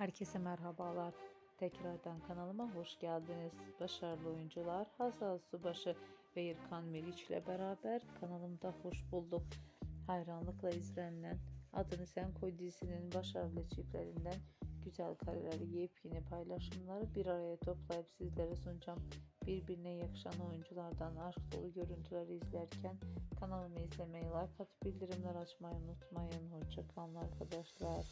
Herkese merhabalar. Tekrardan kanalıma hoş geldiniz. Başarılı oyuncular Hazal Subaşı ve İrkan Meriç ile beraber kanalımda hoş bulduk. Hayranlıkla izlenen, Adını Sen Koy dizisinin başarılı çiftlerinden güzel kareleri, yepyeni paylaşımları bir araya toplayıp sizlere sunacağım. Birbirine yakışan oyunculardan aşk dolu görüntüleri izlerken kanalımı izlemeyi, like atıp bildirimler açmayı unutmayın. Hoşçakalın arkadaşlar.